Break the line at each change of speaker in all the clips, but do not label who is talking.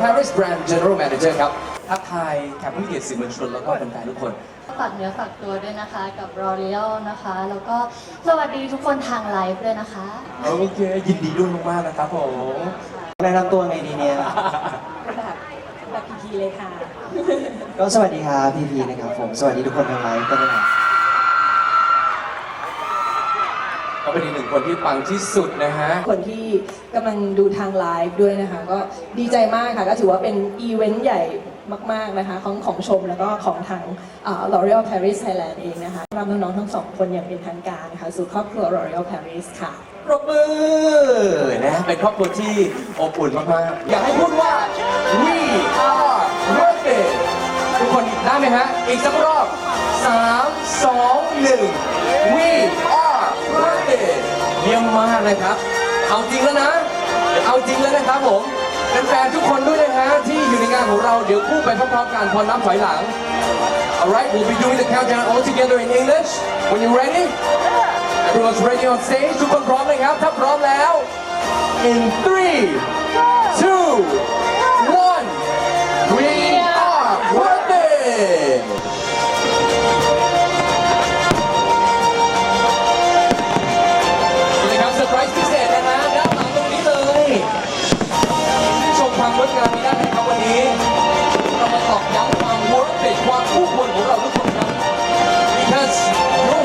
Brand General Manager ครับทักทายแขกผู้มีเกียรติสื่อมวลชนแล้วก็แฟนๆทุกคน
ฝากเนื้อฝากตัวด้วยนะคะกับ L'Oreal นะคะ แล้วก็สวัสดีทุกคนทางไลฟ์ด้วยนะคะ
โอเค ยินดีด้วยมากๆนะครับผม
แนะนำตัวไงดีเนี่ย
แบบแบบพีพีเลยค่ะ
ก็สวัสดีครับพี่พีนะครับผม สวัสดีทุกคนทางไลฟ์ก็ด้วยนะ
ก็เป็นอีกหนึ่งคนที่ปังที่สุดนะฮะ
คนที่กำลังดูทางไลฟ์ด้วยนะคะ ก็ดีใจมากค่ะ ก็ถือว่าเป็นอีเวนต์ใหญ่มาก ๆ นะคะ ของของชมแล้วก็ของทางอ่า L'Oreal Paris Thailand เองนะคะรับน้องๆทั้งสองคนอย่างเป็นทางการค่ะสู่ครอบครัว L'Oreal Paris ค่ะ
ปรบมือนะเป็นครอบครัวที่อบอุ่นมากๆ อยากให้พูดว่า we are worth it ทุกคนได้ไหมฮะ อีกสักรอบ 3 2 1 we are worth it เยี่ยมมากเลยครับ เอาจริงแล้วนะเดี๋ยวเอาจริงแล้วนะครับผมเป็นแฟนๆทุกคนด้วยนะฮะที่อยู่ในงานของเราเดี๋ยวพูดไปพร้อมๆกันพอนับถอยหลัง Alright we'll be doing the countdown all together in English when you're ready Everyone's ready on stage ทุกคนพร้อมไหมครับถ้าพร้อมแล้ว in three two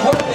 어?